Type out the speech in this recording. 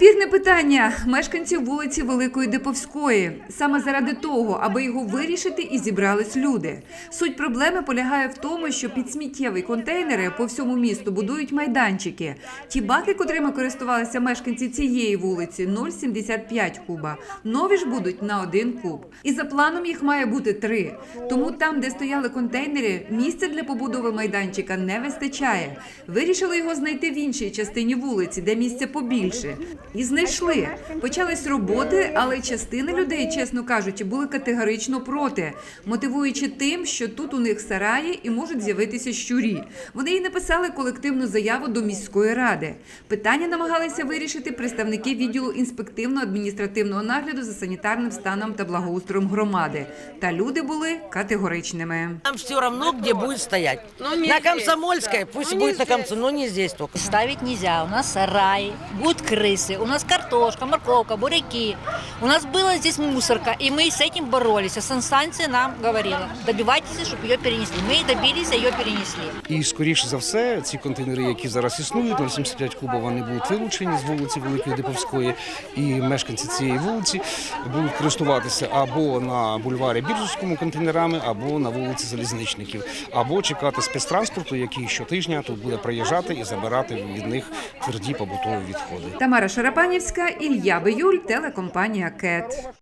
Спірне питання мешканців вулиці Великої Диповської. Саме заради того, аби його вирішити, і зібрались люди. Суть проблеми полягає в тому, що під сміттєві контейнери по всьому місту будують майданчики. Ті баки, котрими користувалися мешканці цієї вулиці, 0,75 куба. Нові ж будуть на один куб. І за планом їх має бути три. Тому там, де стояли контейнери, місця для побудови майданчика не вистачає. Вирішили його знайти в іншій частині вулиці, де місця побільше. І знайшли. Почались роботи, але частина людей, чесно кажучи, були категорично проти, мотивуючи тим, що тут у них сараї і можуть з'явитися щурі. Вони й написали колективну заяву до міської ради. Питання намагалися вирішити представники відділу інспективно-адміністративного нагляду за санітарним станом та благоустроєм громади. Та люди були категоричними. Нам все равно, где будет стоять. на Комсомольской, пусть будет на Комсомольской, но не здесь только. Ставить нельзя. У нас сараи, будут крысы, у нас картошка, морковка, буряки. У нас была здесь мусорка, и мы с этим боролись. А санстанция нам говорила, добивайтесь, чтобы ее перенесли. Мы и добились, а ее перенесли. І скоріше за все, ці контейнери, які зараз існують, на 75 куба, вони будуть вилучені з вулиці Великої Диповської, і мешканці цієї вулиці будуть користуватися або на бульварі Біржівському контейнерами, або на вулиці Залізничників, або чекати спецтранспорту, який щотижня тут буде приїжджати і забирати від них тверді побутові відходи. Тамара Шарапанівська, Ілья Биюль, телекомпанія Кет.